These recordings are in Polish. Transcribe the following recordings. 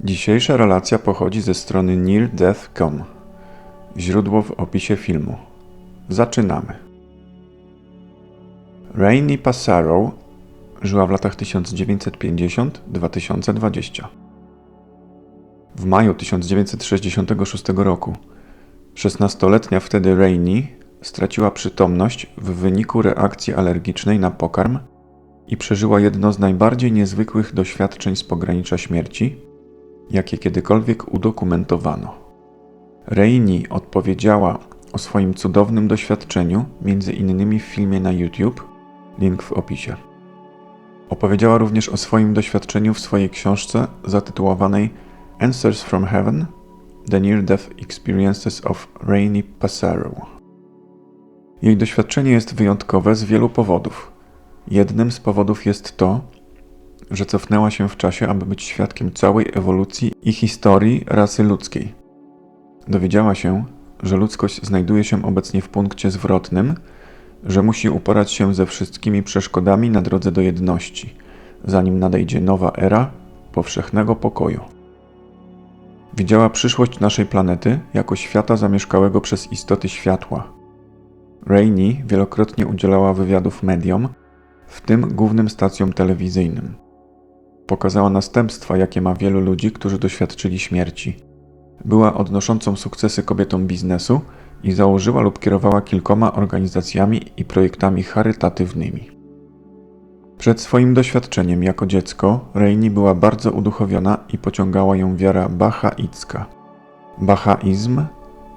Dzisiejsza relacja pochodzi ze strony neardeath.com. Źródło w opisie filmu. Zaczynamy. Rainey Passaro żyła w latach 1950-2020. W maju 1966 roku 16-letnia wtedy Rainey straciła przytomność w wyniku reakcji alergicznej na pokarm i przeżyła jedno z najbardziej niezwykłych doświadczeń z pogranicza śmierci, jakie kiedykolwiek udokumentowano. Rainey odpowiedziała o swoim cudownym doświadczeniu, między innymi w filmie na YouTube, link w opisie. Opowiedziała również o swoim doświadczeniu w swojej książce zatytułowanej Answers from Heaven The Near Death Experiences of Rainey Passaro. Jej doświadczenie jest wyjątkowe z wielu powodów. Jednym z powodów jest to, że cofnęła się w czasie, aby być świadkiem całej ewolucji i historii rasy ludzkiej. Dowiedziała się, że ludzkość znajduje się obecnie w punkcie zwrotnym, że musi uporać się ze wszystkimi przeszkodami na drodze do jedności, zanim nadejdzie nowa era powszechnego pokoju. Widziała przyszłość naszej planety jako świata zamieszkałego przez istoty światła. Rainey wielokrotnie udzielała wywiadów mediom, w tym głównym stacjom telewizyjnym. Pokazała następstwa, jakie ma wielu ludzi, którzy doświadczyli śmierci. Była odnoszącą sukcesy kobietą biznesu i założyła lub kierowała kilkoma organizacjami i projektami charytatywnymi. Przed swoim doświadczeniem jako dziecko Reini była bardzo uduchowiona i pociągała ją wiara bahaicka. Bahaizm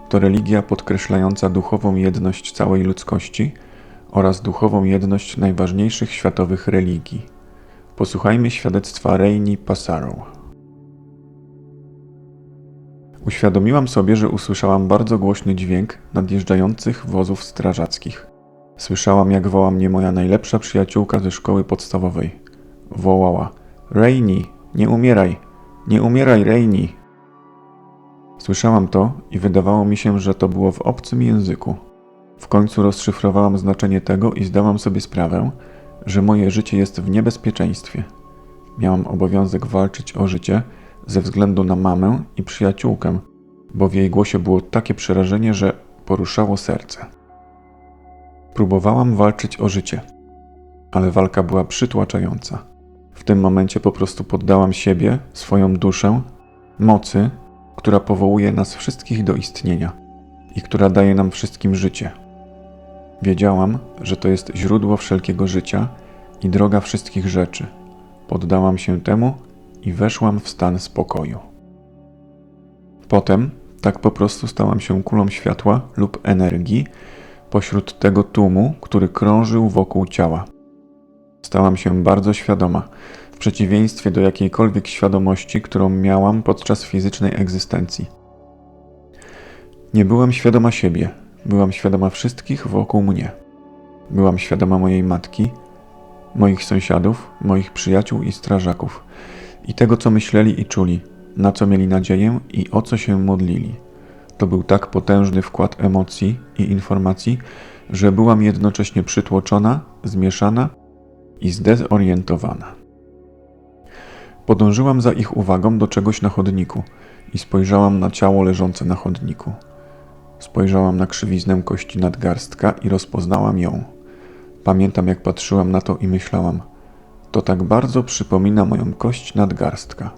to religia podkreślająca duchową jedność całej ludzkości oraz duchową jedność najważniejszych światowych religii. Posłuchajmy świadectwa Reini Passaro. Uświadomiłam sobie, że usłyszałam bardzo głośny dźwięk nadjeżdżających wozów strażackich. Słyszałam, jak woła mnie moja najlepsza przyjaciółka ze szkoły podstawowej. Wołała: Rainy, nie umieraj! Nie umieraj, Rainy! Słyszałam to i wydawało mi się, że to było w obcym języku. W końcu rozszyfrowałam znaczenie tego i zdałam sobie sprawę, że moje życie jest w niebezpieczeństwie. Miałam obowiązek walczyć o życie ze względu na mamę i przyjaciółkę, bo w jej głosie było takie przerażenie, że poruszało serce. Próbowałam walczyć o życie, ale walka była przytłaczająca. W tym momencie po prostu poddałam siebie, swoją duszę, mocy, która powołuje nas wszystkich do istnienia i która daje nam wszystkim życie. Wiedziałam, że to jest źródło wszelkiego życia i droga wszystkich rzeczy. Poddałam się temu i weszłam w stan spokoju. Potem tak po prostu stałam się kulą światła lub energii pośród tego tłumu, który krążył wokół ciała. Stałam się bardzo świadoma, w przeciwieństwie do jakiejkolwiek świadomości, którą miałam podczas fizycznej egzystencji. Nie byłam świadoma siebie, byłam świadoma wszystkich wokół mnie. Byłam świadoma mojej matki, moich sąsiadów, moich przyjaciół i strażaków i tego, co myśleli i czuli, na co mieli nadzieję i o co się modlili. To był tak potężny wkład emocji i informacji, że byłam jednocześnie przytłoczona, zmieszana i zdezorientowana. Podążyłam za ich uwagą do czegoś na chodniku i spojrzałam na ciało leżące na chodniku. Spojrzałam na krzywiznę kości nadgarstka i rozpoznałam ją. Pamiętam, jak patrzyłam na to i myślałam: To tak bardzo przypomina moją kość nadgarstka.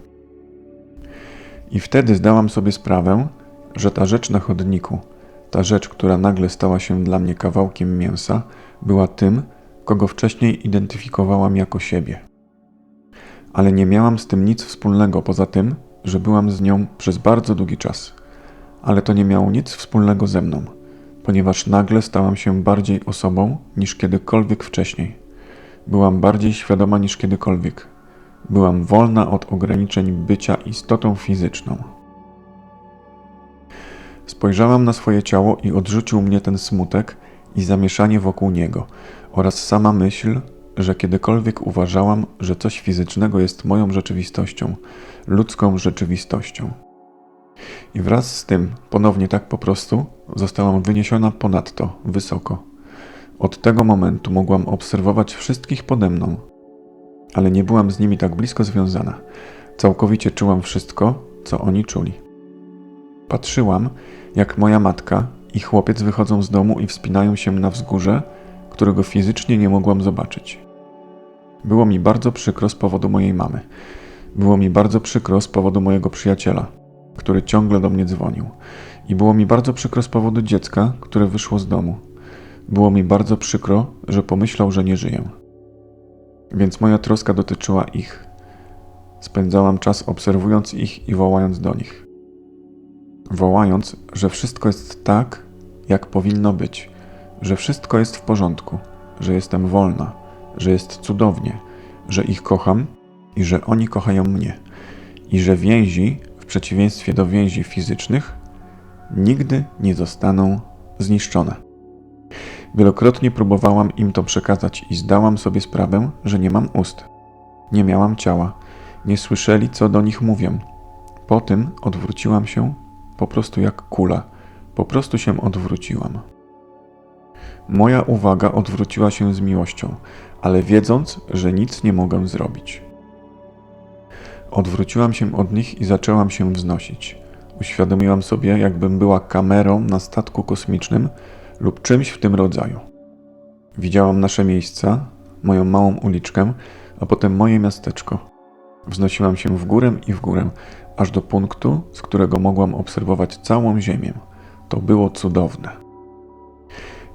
I wtedy zdałam sobie sprawę, że ta rzecz na chodniku, ta rzecz, która nagle stała się dla mnie kawałkiem mięsa, była tym, kogo wcześniej identyfikowałam jako siebie. Ale nie miałam z tym nic wspólnego poza tym, że byłam z nią przez bardzo długi czas. Ale to nie miało nic wspólnego ze mną, ponieważ nagle stałam się bardziej osobą niż kiedykolwiek wcześniej. Byłam bardziej świadoma niż kiedykolwiek. Byłam wolna od ograniczeń bycia istotą fizyczną. Spojrzałam na swoje ciało i odrzucił mnie ten smutek i zamieszanie wokół niego, oraz sama myśl, że kiedykolwiek uważałam, że coś fizycznego jest moją rzeczywistością, ludzką rzeczywistością. I wraz z tym, ponownie tak po prostu, zostałam wyniesiona ponadto, wysoko. Od tego momentu mogłam obserwować wszystkich pode mną, ale nie byłam z nimi tak blisko związana. Całkowicie czułam wszystko, co oni czuli. Patrzyłam, jak moja matka i chłopiec wychodzą z domu i wspinają się na wzgórze, którego fizycznie nie mogłam zobaczyć. Było mi bardzo przykro z powodu mojej mamy. Było mi bardzo przykro z powodu mojego przyjaciela, który ciągle do mnie dzwonił. I było mi bardzo przykro z powodu dziecka, które wyszło z domu. Było mi bardzo przykro, że pomyślał, że nie żyję. Więc moja troska dotyczyła ich. Spędzałam czas obserwując ich i wołając do nich. Wołając, że wszystko jest tak, jak powinno być, że wszystko jest w porządku, że jestem wolna, że jest cudownie, że ich kocham i że oni kochają mnie, i że więzi, w przeciwieństwie do więzi fizycznych, nigdy nie zostaną zniszczone. Wielokrotnie próbowałam im to przekazać i zdałam sobie sprawę, że nie mam ust. Nie miałam ciała, nie słyszeli, co do nich mówię. Po tym odwróciłam się po prostu jak kula, po prostu się odwróciłam. Moja uwaga odwróciła się z miłością, ale wiedząc, że nic nie mogę zrobić. Odwróciłam się od nich i zaczęłam się wznosić. Uświadomiłam sobie, jakbym była kamerą na statku kosmicznym lub czymś w tym rodzaju. Widziałam nasze miejsca, moją małą uliczkę, a potem moje miasteczko. Wznosiłam się w górę i w górę, aż do punktu, z którego mogłam obserwować całą Ziemię. To było cudowne.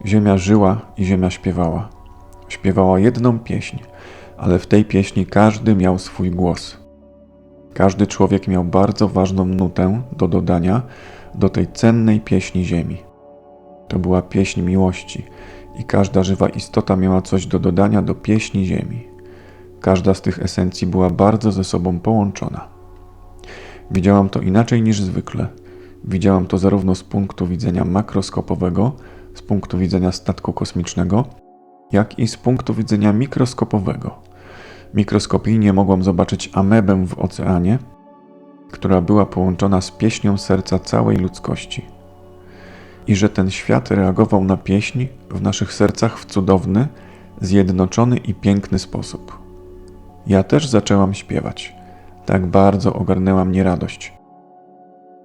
Ziemia żyła i ziemia śpiewała. Śpiewała jedną pieśń, ale w tej pieśni każdy miał swój głos. Każdy człowiek miał bardzo ważną nutę do dodania do tej cennej pieśni Ziemi. To była pieśń miłości i każda żywa istota miała coś do dodania do pieśni Ziemi. Każda z tych esencji była bardzo ze sobą połączona. Widziałam to inaczej niż zwykle. Widziałam to zarówno z punktu widzenia makroskopowego, z punktu widzenia statku kosmicznego, jak i z punktu widzenia mikroskopowego. Mikroskopijnie mogłam zobaczyć amebę w oceanie, która była połączona z pieśnią serca całej ludzkości. I że ten świat reagował na pieśń w naszych sercach w cudowny, zjednoczony i piękny sposób. Ja też zaczęłam śpiewać. Tak bardzo ogarnęła mnie radość.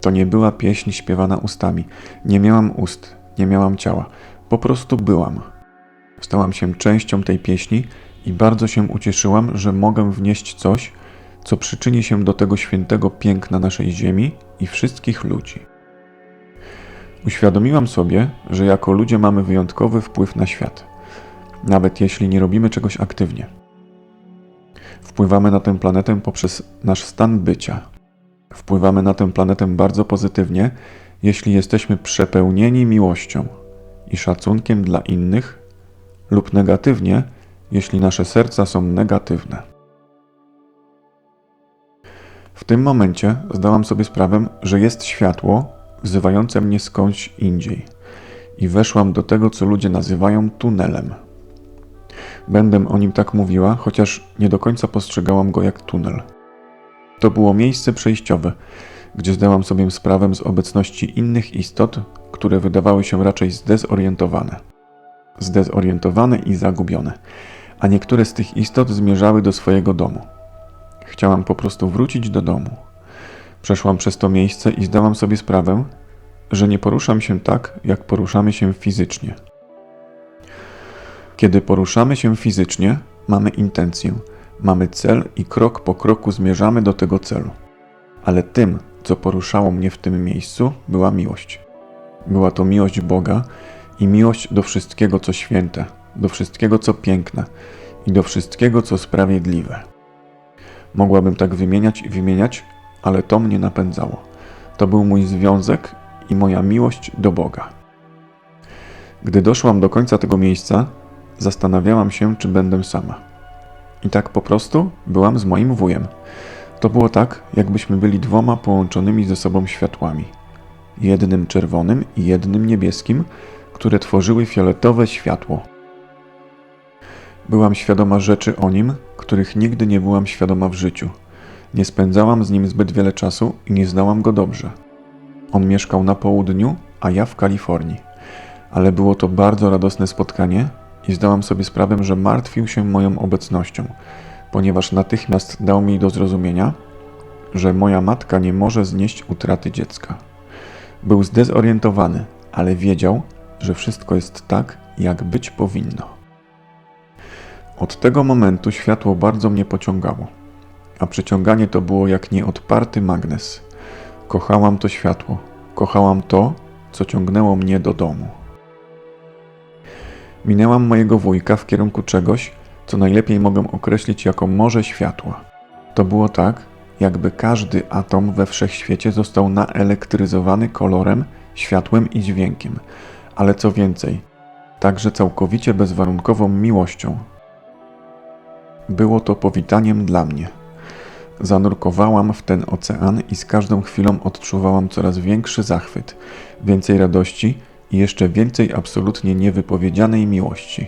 To nie była pieśń śpiewana ustami. Nie miałam ust, nie miałam ciała. Po prostu byłam. Stałam się częścią tej pieśni i bardzo się ucieszyłam, że mogę wnieść coś, co przyczyni się do tego świętego piękna naszej ziemi i wszystkich ludzi. Uświadomiłam sobie, że jako ludzie mamy wyjątkowy wpływ na świat, nawet jeśli nie robimy czegoś aktywnie. Wpływamy na tę planetę poprzez nasz stan bycia. Wpływamy na tę planetę bardzo pozytywnie, jeśli jesteśmy przepełnieni miłością i szacunkiem dla innych, lub negatywnie, jeśli nasze serca są negatywne. W tym momencie zdałam sobie sprawę, że jest światło wzywające mnie skądś indziej i weszłam do tego, co ludzie nazywają tunelem. Będę o nim tak mówiła, chociaż nie do końca postrzegałam go jak tunel. To było miejsce przejściowe, gdzie zdałam sobie sprawę z obecności innych istot, które wydawały się raczej zdezorientowane. Zdezorientowane i zagubione, a niektóre z tych istot zmierzały do swojego domu. Chciałam po prostu wrócić do domu. Przeszłam przez to miejsce i zdałam sobie sprawę, że nie poruszam się tak, jak poruszamy się fizycznie. Kiedy poruszamy się fizycznie, mamy intencję, mamy cel i krok po kroku zmierzamy do tego celu. Ale tym, co poruszało mnie w tym miejscu, była miłość. Była to miłość Boga i miłość do wszystkiego, co święte, do wszystkiego, co piękne i do wszystkiego, co sprawiedliwe. Mogłabym tak wymieniać i wymieniać, ale to mnie napędzało. To był mój związek i moja miłość do Boga. Gdy doszłam do końca tego miejsca, Zastanawiałam się, czy będę sama. I tak po prostu byłam z moim wujem. To było tak, jakbyśmy byli dwoma połączonymi ze sobą światłami. Jednym czerwonym i jednym niebieskim, które tworzyły fioletowe światło. Byłam świadoma rzeczy o nim, których nigdy nie byłam świadoma w życiu. Nie spędzałam z nim zbyt wiele czasu i nie znałam go dobrze. On mieszkał na południu, a ja w Kalifornii. Ale było to bardzo radosne spotkanie, i zdałam sobie sprawę, że martwił się moją obecnością, ponieważ natychmiast dał mi do zrozumienia, że moja matka nie może znieść utraty dziecka. Był zdezorientowany, ale wiedział, że wszystko jest tak, jak być powinno. Od tego momentu światło bardzo mnie pociągało, a przyciąganie to było jak nieodparty magnes. Kochałam to światło, kochałam to, co ciągnęło mnie do domu. Minęłam mojego wujka w kierunku czegoś, co najlepiej mogę określić jako morze światła. To było tak, jakby każdy atom we wszechświecie został naelektryzowany kolorem, światłem i dźwiękiem, ale co więcej, także całkowicie bezwarunkową miłością. Było to powitaniem dla mnie. Zanurkowałam w ten ocean i z każdą chwilą odczuwałam coraz większy zachwyt, więcej radości i jeszcze więcej absolutnie niewypowiedzianej miłości.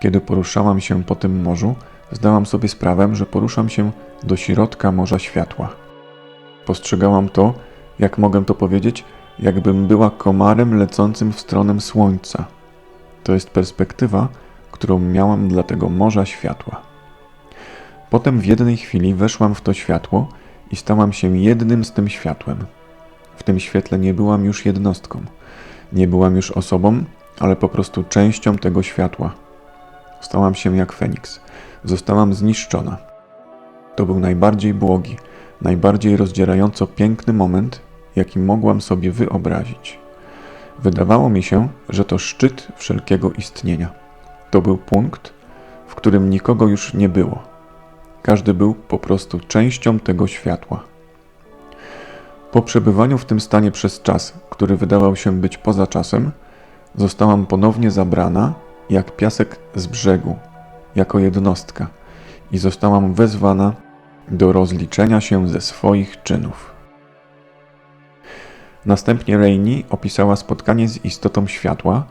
Kiedy poruszałam się po tym morzu, zdałam sobie sprawę, że poruszam się do środka Morza Światła. Postrzegałam to, jak mogę to powiedzieć, jakbym była komarem lecącym w stronę Słońca. To jest perspektywa, którą miałam dla tego Morza Światła. Potem w jednej chwili weszłam w to światło i stałam się jednym z tym światłem. W tym świetle nie byłam już jednostką, nie byłam już osobą, ale po prostu częścią tego światła. Stałam się jak Feniks. Zostałam zniszczona. To był najbardziej błogi, najbardziej rozdzierająco piękny moment, jaki mogłam sobie wyobrazić. Wydawało mi się, że to szczyt wszelkiego istnienia. To był punkt, w którym nikogo już nie było. Każdy był po prostu częścią tego światła. Po przebywaniu w tym stanie przez czas, który wydawał się być poza czasem, zostałam ponownie zabrana, jak piasek z brzegu, jako jednostka i zostałam wezwana do rozliczenia się ze swoich czynów. Następnie Rainey opisała spotkanie z istotą światła,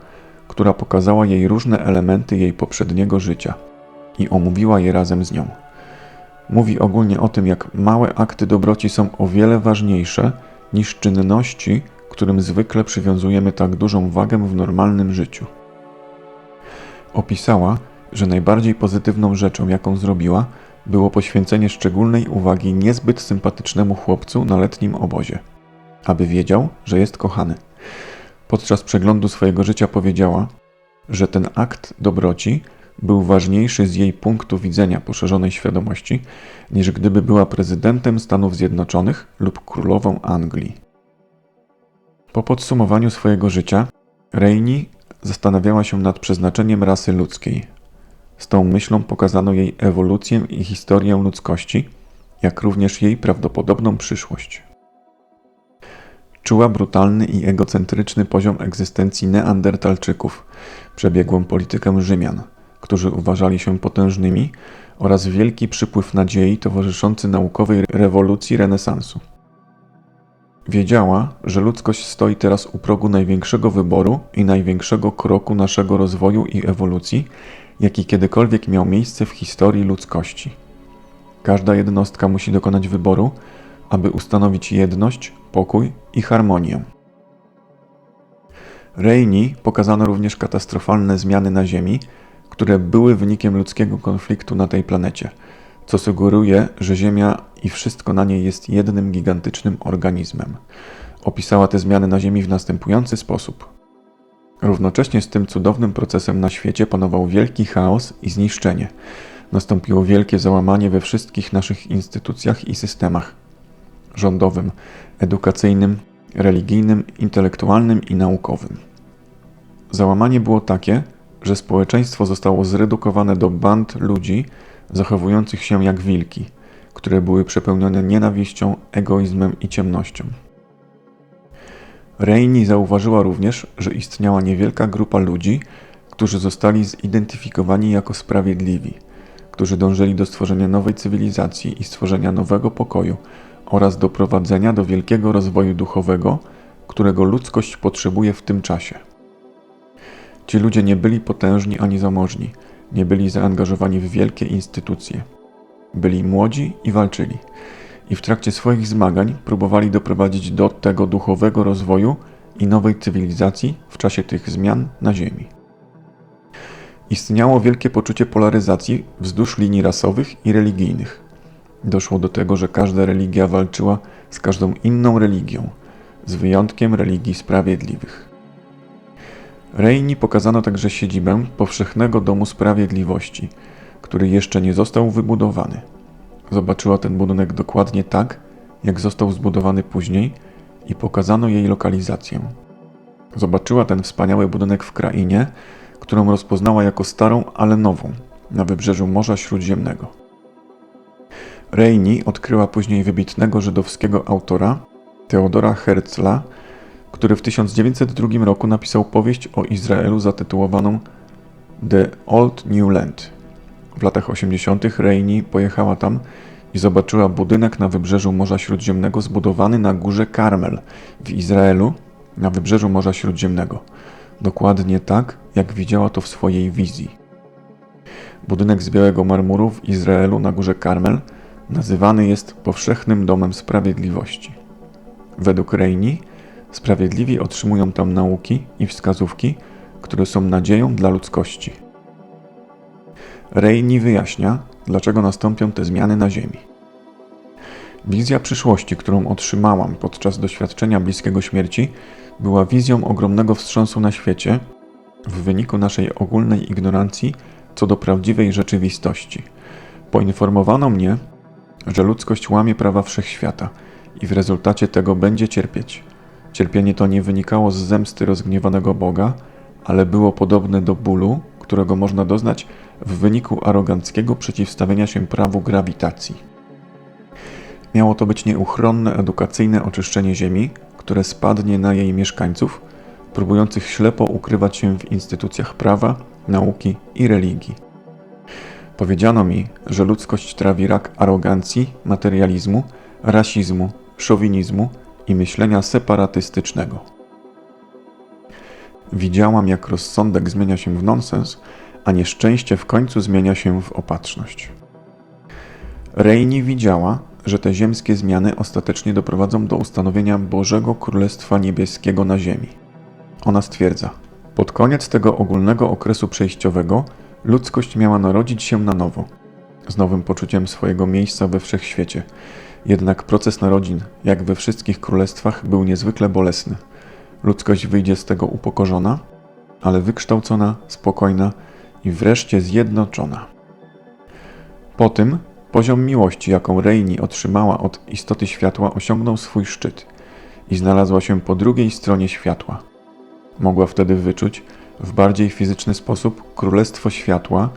która pokazała jej różne elementy jej poprzedniego życia i omówiła je razem z nią. Mówi ogólnie o tym, jak małe akty dobroci są o wiele ważniejsze niż czynności, którym zwykle przywiązujemy tak dużą wagę w normalnym życiu. Opisała, że najbardziej pozytywną rzeczą, jaką zrobiła, było poświęcenie szczególnej uwagi niezbyt sympatycznemu chłopcu na letnim obozie, aby wiedział, że jest kochany. Podczas przeglądu swojego życia powiedziała, że ten akt dobroci był ważniejszy z jej punktu widzenia poszerzonej świadomości, niż gdyby była prezydentem Stanów Zjednoczonych lub królową Anglii. Po podsumowaniu swojego życia, Rainey zastanawiała się nad przeznaczeniem rasy ludzkiej. Z tą myślą pokazano jej ewolucję i historię ludzkości, jak również jej prawdopodobną przyszłość. Czuła brutalny i egocentryczny poziom egzystencji Neandertalczyków, przebiegłą politykę Rzymian, którzy uważali się potężnymi, oraz wielki przypływ nadziei towarzyszący naukowej rewolucji renesansu. Wiedziała, że ludzkość stoi teraz u progu największego wyboru i największego kroku naszego rozwoju i ewolucji, jaki kiedykolwiek miał miejsce w historii ludzkości. Każda jednostka musi dokonać wyboru, aby ustanowić jedność, pokój i harmonię. Reini pokazano również katastrofalne zmiany na Ziemi, które były wynikiem ludzkiego konfliktu na tej planecie, co sugeruje, że Ziemia i wszystko na niej jest jednym gigantycznym organizmem. Opisała te zmiany na Ziemi w następujący sposób. Równocześnie z tym cudownym procesem na świecie panował wielki chaos i zniszczenie. Nastąpiło wielkie załamanie we wszystkich naszych instytucjach i systemach rządowym, edukacyjnym, religijnym, intelektualnym i naukowym. Załamanie było takie, że społeczeństwo zostało zredukowane do band ludzi zachowujących się jak wilki, które były przepełnione nienawiścią, egoizmem i ciemnością. Reini zauważyła również, że istniała niewielka grupa ludzi, którzy zostali zidentyfikowani jako sprawiedliwi, którzy dążyli do stworzenia nowej cywilizacji i stworzenia nowego pokoju oraz doprowadzenia do wielkiego rozwoju duchowego, którego ludzkość potrzebuje w tym czasie. Ci ludzie nie byli potężni ani zamożni, nie byli zaangażowani w wielkie instytucje. Byli młodzi i walczyli i w trakcie swoich zmagań próbowali doprowadzić do tego duchowego rozwoju i nowej cywilizacji w czasie tych zmian na Ziemi. Istniało wielkie poczucie polaryzacji wzdłuż linii rasowych i religijnych. Doszło do tego, że każda religia walczyła z każdą inną religią, z wyjątkiem religii sprawiedliwych. Reini pokazano także siedzibę Powszechnego Domu Sprawiedliwości, który jeszcze nie został wybudowany. Zobaczyła ten budynek dokładnie tak, jak został zbudowany później i pokazano jej lokalizację. Zobaczyła ten wspaniały budynek w krainie, którą rozpoznała jako starą, ale nową, na wybrzeżu Morza Śródziemnego. Reini odkryła później wybitnego żydowskiego autora Teodora Herzla, który w 1902 roku napisał powieść o Izraelu zatytułowaną The Old New Land. W latach 80. Reini pojechała tam i zobaczyła budynek na wybrzeżu Morza Śródziemnego zbudowany na górze Karmel w Izraelu na wybrzeżu Morza Śródziemnego. Dokładnie tak, jak widziała to w swojej wizji. Budynek z białego marmuru w Izraelu na górze Karmel nazywany jest powszechnym domem sprawiedliwości. Według Reini sprawiedliwi otrzymują tam nauki i wskazówki, które są nadzieją dla ludzkości. Reini wyjaśnia, dlaczego nastąpią te zmiany na Ziemi. Wizja przyszłości, którą otrzymałam podczas doświadczenia bliskiego śmierci, była wizją ogromnego wstrząsu na świecie w wyniku naszej ogólnej ignorancji co do prawdziwej rzeczywistości. Poinformowano mnie, że ludzkość łamie prawa wszechświata i w rezultacie tego będzie cierpieć. Cierpienie to nie wynikało z zemsty rozgniewanego Boga, ale było podobne do bólu, którego można doznać w wyniku aroganckiego przeciwstawienia się prawu grawitacji. Miało to być nieuchronne edukacyjne oczyszczenie Ziemi, które spadnie na jej mieszkańców, próbujących ślepo ukrywać się w instytucjach prawa, nauki i religii. Powiedziano mi, że ludzkość trawi rak arogancji, materializmu, rasizmu, szowinizmu i myślenia separatystycznego. Widziałam, jak rozsądek zmienia się w nonsens, a nieszczęście w końcu zmienia się w opatrzność. Reini widziała, że te ziemskie zmiany ostatecznie doprowadzą do ustanowienia Bożego Królestwa Niebieskiego na ziemi. Ona stwierdza: Pod koniec tego ogólnego okresu przejściowego ludzkość miała narodzić się na nowo, z nowym poczuciem swojego miejsca we wszechświecie. Jednak proces narodzin, jak we wszystkich królestwach, był niezwykle bolesny. Ludzkość wyjdzie z tego upokorzona, ale wykształcona, spokojna i wreszcie zjednoczona. Po tym poziom miłości, jaką Reini otrzymała od istoty światła, osiągnął swój szczyt i znalazła się po drugiej stronie światła. Mogła wtedy wyczuć w bardziej fizyczny sposób królestwo światła,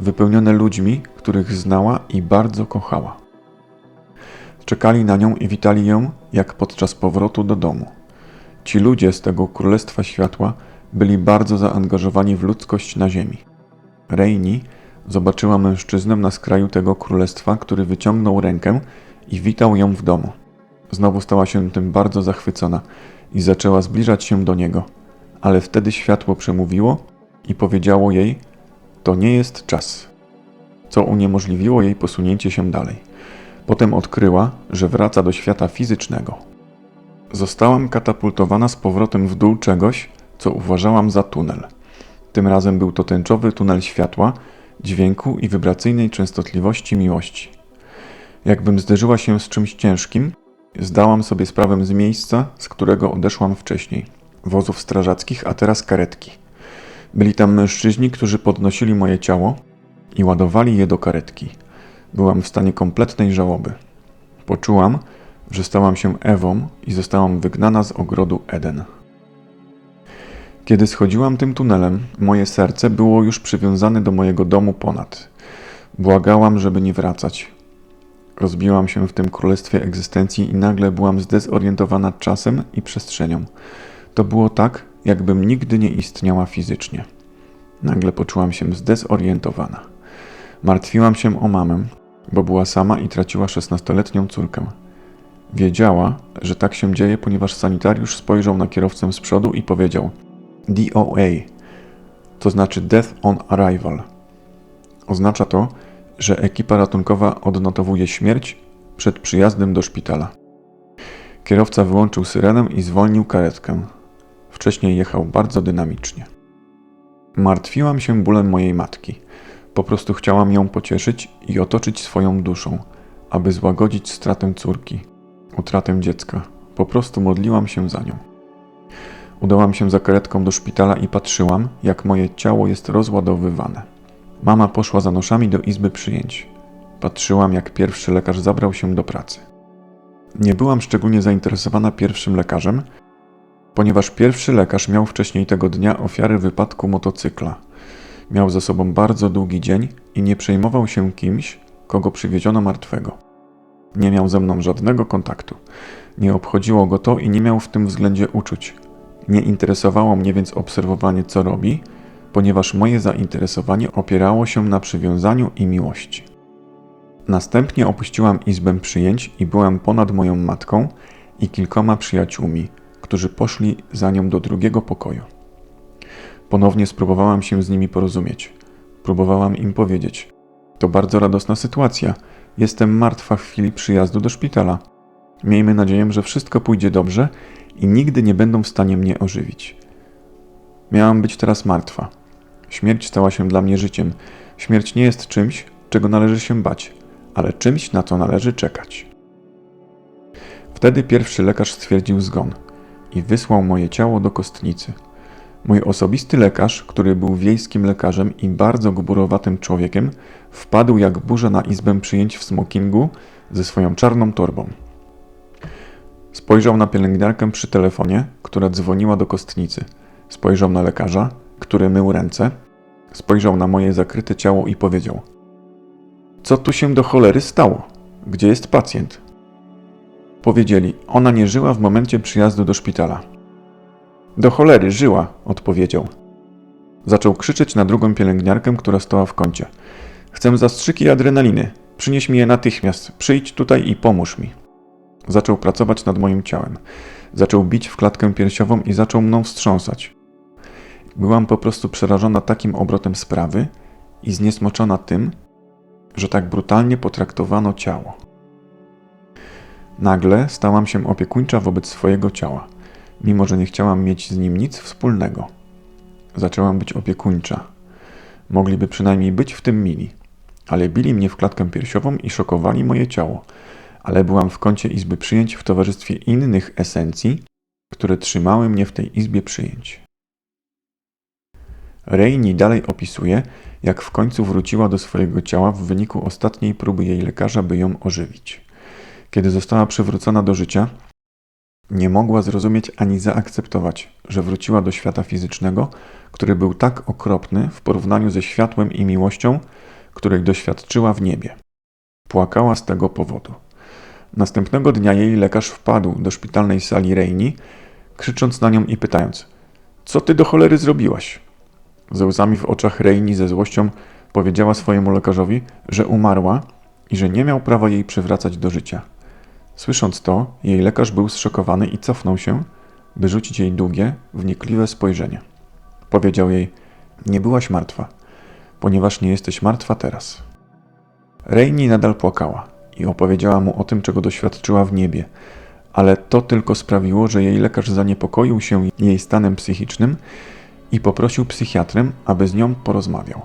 wypełnione ludźmi, których znała i bardzo kochała. Czekali na nią i witali ją, jak podczas powrotu do domu. Ci ludzie z tego królestwa światła byli bardzo zaangażowani w ludzkość na ziemi. Reini zobaczyła mężczyznę na skraju tego królestwa, który wyciągnął rękę i witał ją w domu. Znowu stała się tym bardzo zachwycona i zaczęła zbliżać się do niego ale wtedy światło przemówiło i powiedziało jej: To nie jest czas, co uniemożliwiło jej posunięcie się dalej. Potem odkryła, że wraca do świata fizycznego. Zostałam katapultowana z powrotem w dół czegoś, co uważałam za tunel. Tym razem był to tęczowy tunel światła, dźwięku i wibracyjnej częstotliwości miłości. Jakbym zderzyła się z czymś ciężkim, zdałam sobie sprawę z miejsca, z którego odeszłam wcześniej wozów strażackich, a teraz karetki. Byli tam mężczyźni, którzy podnosili moje ciało i ładowali je do karetki. Byłam w stanie kompletnej żałoby. Poczułam, że stałam się Ewą i zostałam wygnana z ogrodu Eden. Kiedy schodziłam tym tunelem, moje serce było już przywiązane do mojego domu ponad. Błagałam, żeby nie wracać. Rozbiłam się w tym królestwie egzystencji i nagle byłam zdezorientowana czasem i przestrzenią. To było tak, jakbym nigdy nie istniała fizycznie. Nagle poczułam się zdezorientowana. Martwiłam się o mamę, bo była sama i traciła szesnastoletnią córkę. Wiedziała, że tak się dzieje, ponieważ sanitariusz spojrzał na kierowcę z przodu i powiedział DOA, to znaczy Death on Arrival. Oznacza to, że ekipa ratunkowa odnotowuje śmierć przed przyjazdem do szpitala. Kierowca wyłączył syrenę i zwolnił karetkę. Wcześniej jechał bardzo dynamicznie. Martwiłam się bólem mojej matki. Po prostu chciałam ją pocieszyć i otoczyć swoją duszą. aby złagodzić stratę córki, utratę dziecka. Po prostu modliłam się za nią. Udałam się za karetką do szpitala i patrzyłam, jak moje ciało jest rozładowywane. Mama poszła za noszami do izby przyjęć. Patrzyłam, jak pierwszy lekarz zabrał się do pracy. Nie byłam szczególnie zainteresowana pierwszym lekarzem, ponieważ pierwszy lekarz miał wcześniej tego dnia ofiarę wypadku motocykla. Miał za sobą bardzo długi dzień i nie przejmował się kimś, kogo przywieziono martwego. Nie miał ze mną żadnego kontaktu. Nie obchodziło go to i nie miał w tym względzie uczuć. Nie interesowało mnie więc obserwowanie, co robi, ponieważ moje zainteresowanie opierało się na przywiązaniu i miłości. Następnie opuściłam izbę przyjęć i byłam ponad moją matką i kilkoma przyjaciółmi, którzy poszli za nią do drugiego pokoju. Ponownie spróbowałam się z nimi porozumieć. Próbowałam im powiedzieć: To bardzo radosna sytuacja. Jestem martwa w chwili przyjazdu do szpitala. Miejmy nadzieję, że wszystko pójdzie dobrze i nigdy nie będą w stanie mnie ożywić. Miałam być teraz martwa. Śmierć stała się dla mnie życiem. Śmierć nie jest czymś, czego należy się bać, ale czymś, na co należy czekać. Wtedy pierwszy lekarz stwierdził zgon i wysłał moje ciało do kostnicy. Mój osobisty lekarz, który był wiejskim lekarzem i bardzo gburowatym człowiekiem, wpadł jak burza na izbę przyjęć w smokingu ze swoją czarną torbą. Spojrzał na pielęgniarkę przy telefonie, która dzwoniła do kostnicy. Spojrzał na lekarza, który mył ręce. Spojrzał na moje zakryte ciało i powiedział: Co tu się do cholery stało? Gdzie jest pacjent? Powiedzieli: Ona nie żyła w momencie przyjazdu do szpitala. Do cholery, żyła, odpowiedział. Zaczął krzyczeć na drugą pielęgniarkę, która stała w kącie. Chcę zastrzyki adrenaliny. Przynieś mi je natychmiast. Przyjdź tutaj i pomóż mi. Zaczął pracować nad moim ciałem. Zaczął bić w klatkę piersiową i zaczął mną wstrząsać. Byłam po prostu przerażona takim obrotem sprawy i zniesmoczona tym, że tak brutalnie potraktowano ciało. Nagle stałam się opiekuńcza wobec swojego ciała, mimo że nie chciałam mieć z nim nic wspólnego. Zaczęłam być opiekuńcza. Mogliby przynajmniej być w tym mili, ale bili mnie w klatkę piersiową i szokowali moje ciało, ale byłam w kącie izby przyjęć w towarzystwie innych esencji, które trzymały mnie w tej izbie przyjęć. Reini dalej opisuje, jak w końcu wróciła do swojego ciała w wyniku ostatniej próby jej lekarza, by ją ożywić. Kiedy została przywrócona do życia, nie mogła zrozumieć ani zaakceptować, że wróciła do świata fizycznego, który był tak okropny w porównaniu ze światłem i miłością, której doświadczyła w niebie. Płakała z tego powodu. Następnego dnia jej lekarz wpadł do szpitalnej sali Reini, krzycząc na nią i pytając: Co ty do cholery zrobiłaś? Ze łzami w oczach Reini ze złością powiedziała swojemu lekarzowi, że umarła i że nie miał prawa jej przywracać do życia. Słysząc to, jej lekarz był zszokowany i cofnął się, by rzucić jej długie, wnikliwe spojrzenie. Powiedział jej: Nie byłaś martwa, ponieważ nie jesteś martwa teraz. Reini nadal płakała i opowiedziała mu o tym, czego doświadczyła w niebie, ale to tylko sprawiło, że jej lekarz zaniepokoił się jej stanem psychicznym i poprosił psychiatrę, aby z nią porozmawiał.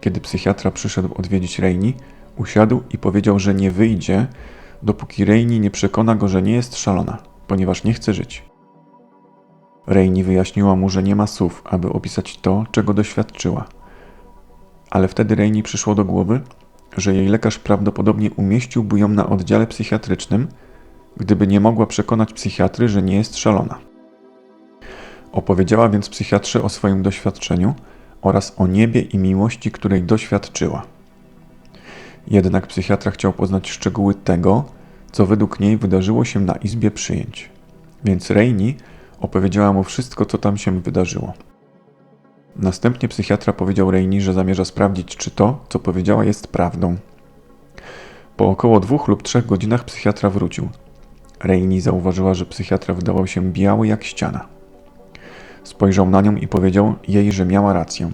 Kiedy psychiatra przyszedł odwiedzić Reini, usiadł i powiedział, że nie wyjdzie, dopóki Reini nie przekona go, że nie jest szalona, ponieważ nie chce żyć. Reini wyjaśniła mu, że nie ma słów, aby opisać to, czego doświadczyła. Ale wtedy Reini przyszło do głowy, że jej lekarz prawdopodobnie umieściłby ją na oddziale psychiatrycznym, gdyby nie mogła przekonać psychiatry, że nie jest szalona. Opowiedziała więc psychiatrze o swoim doświadczeniu oraz o niebie i miłości, której doświadczyła. Jednak psychiatra chciał poznać szczegóły tego, co według niej wydarzyło się na izbie przyjęć. Więc Reini opowiedziała mu wszystko, co tam się wydarzyło. Następnie psychiatra powiedział Reini, że zamierza sprawdzić, czy to, co powiedziała, jest prawdą. Po około dwóch lub trzech godzinach psychiatra wrócił. Reini zauważyła, że psychiatra wydawał się biały jak ściana. Spojrzał na nią i powiedział jej, że miała rację.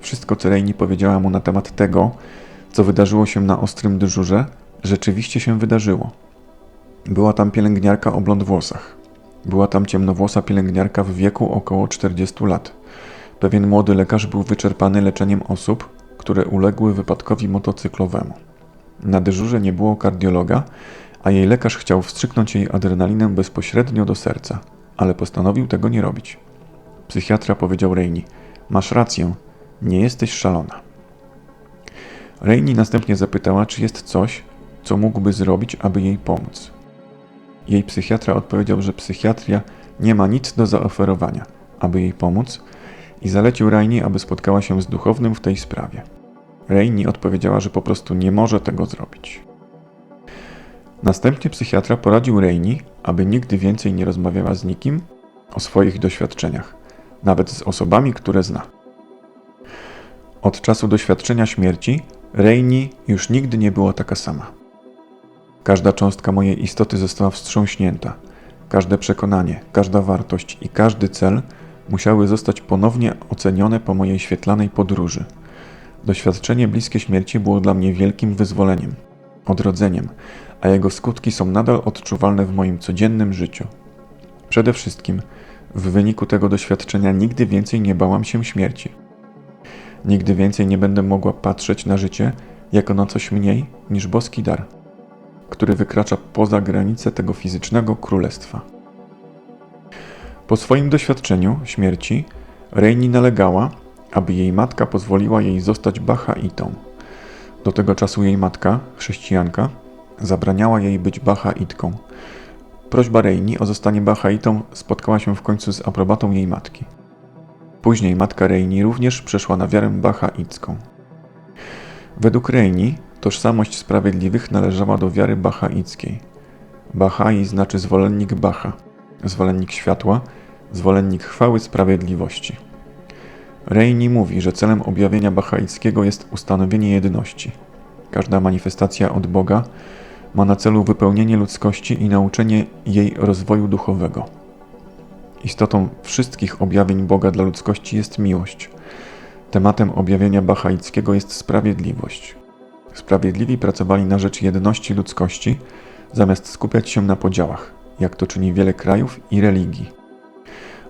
Wszystko, co Reini powiedziała mu na temat tego, co wydarzyło się na ostrym dyżurze, rzeczywiście się wydarzyło. Była tam pielęgniarka o blond włosach. Była tam ciemnowłosa pielęgniarka w wieku około 40 lat. Pewien młody lekarz był wyczerpany leczeniem osób, które uległy wypadkowi motocyklowemu. Na dyżurze nie było kardiologa, a jej lekarz chciał wstrzyknąć jej adrenalinę bezpośrednio do serca, ale postanowił tego nie robić. Psychiatra powiedział Rainey: Masz rację, nie jesteś szalona. Rainey następnie zapytała, czy jest coś, co mógłby zrobić, aby jej pomóc. Jej psychiatra odpowiedział, że psychiatria nie ma nic do zaoferowania, aby jej pomóc i zalecił Rainey, aby spotkała się z duchownym w tej sprawie. Rainey odpowiedziała, że po prostu nie może tego zrobić. Następnie psychiatra poradził Rainey, aby nigdy więcej nie rozmawiała z nikim o swoich doświadczeniach, nawet z osobami, które zna. Od czasu doświadczenia śmierci Rainey już nigdy nie była taka sama. Każda cząstka mojej istoty została wstrząśnięta. Każde przekonanie, każda wartość i każdy cel musiały zostać ponownie ocenione po mojej świetlanej podróży. Doświadczenie bliskie śmierci było dla mnie wielkim wyzwoleniem, odrodzeniem, a jego skutki są nadal odczuwalne w moim codziennym życiu. Przede wszystkim, w wyniku tego doświadczenia nigdy więcej nie bałam się śmierci. Nigdy więcej nie będę mogła patrzeć na życie jako na coś mniej niż boski dar który wykracza poza granice tego fizycznego królestwa. Po swoim doświadczeniu śmierci, Reini nalegała, aby jej matka pozwoliła jej zostać Bahaitą. Do tego czasu jej matka, chrześcijanka, zabraniała jej być Bahaitką. Prośba Reini o zostanie Bahaitą spotkała się w końcu z aprobatą jej matki. Później matka Reini również przeszła na wiarę bahaicką. Według Reini Tożsamość sprawiedliwych należała do wiary bahaickiej. Bahai znaczy zwolennik Baha, zwolennik światła, zwolennik chwały sprawiedliwości. Reini mówi, że celem objawienia bahaickiego jest ustanowienie jedności. Każda manifestacja od Boga ma na celu wypełnienie ludzkości i nauczenie jej rozwoju duchowego. Istotą wszystkich objawień Boga dla ludzkości jest miłość. Tematem objawienia bahaickiego jest sprawiedliwość. Sprawiedliwi pracowali na rzecz jedności ludzkości, zamiast skupiać się na podziałach, jak to czyni wiele krajów i religii.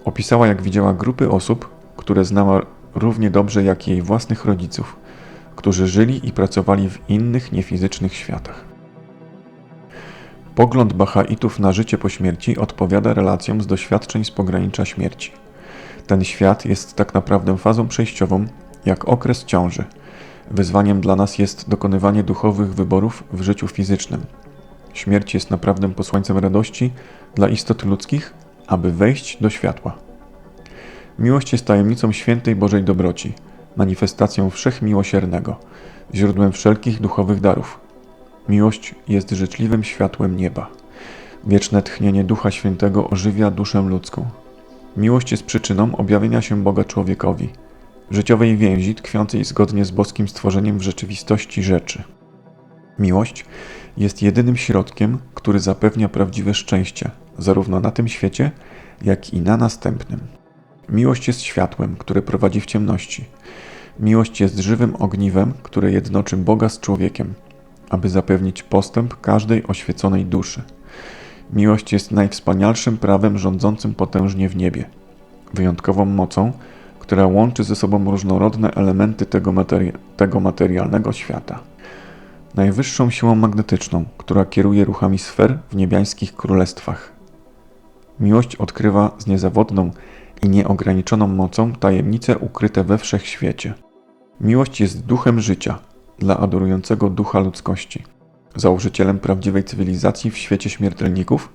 Opisała, jak widziała grupy osób, które znała równie dobrze jak jej własnych rodziców, którzy żyli i pracowali w innych niefizycznych światach. Pogląd Bahaitów na życie po śmierci odpowiada relacjom z doświadczeń z pogranicza śmierci. Ten świat jest tak naprawdę fazą przejściową, jak okres ciąży – Wyzwaniem dla nas jest dokonywanie duchowych wyborów w życiu fizycznym. Śmierć jest naprawdę posłańcem radości dla istot ludzkich, aby wejść do światła. Miłość jest tajemnicą świętej Bożej dobroci, manifestacją wszechmiłosiernego, źródłem wszelkich duchowych darów. Miłość jest życzliwym światłem nieba. Wieczne tchnienie Ducha Świętego ożywia duszę ludzką. Miłość jest przyczyną objawienia się Boga człowiekowi – życiowej więzi tkwiącej zgodnie z boskim stworzeniem w rzeczywistości rzeczy. Miłość jest jedynym środkiem, który zapewnia prawdziwe szczęście, zarówno na tym świecie, jak i na następnym. Miłość jest światłem, które prowadzi w ciemności. Miłość jest żywym ogniwem, które jednoczy Boga z człowiekiem, aby zapewnić postęp każdej oświeconej duszy. Miłość jest najwspanialszym prawem rządzącym potężnie w niebie, wyjątkową mocą, która łączy ze sobą różnorodne elementy tego, materi tego materialnego świata. Najwyższą siłą magnetyczną, która kieruje ruchami sfer w niebiańskich królestwach. Miłość odkrywa z niezawodną i nieograniczoną mocą tajemnice ukryte we wszechświecie. Miłość jest duchem życia dla adorującego ducha ludzkości, założycielem prawdziwej cywilizacji w świecie śmiertelników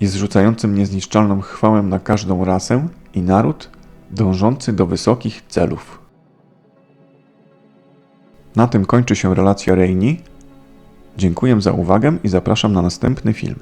i zrzucającym niezniszczalną chwałę na każdą rasę i naród dążący do wysokich celów. Na tym kończy się relacja Reini. Dziękuję za uwagę i zapraszam na następny film.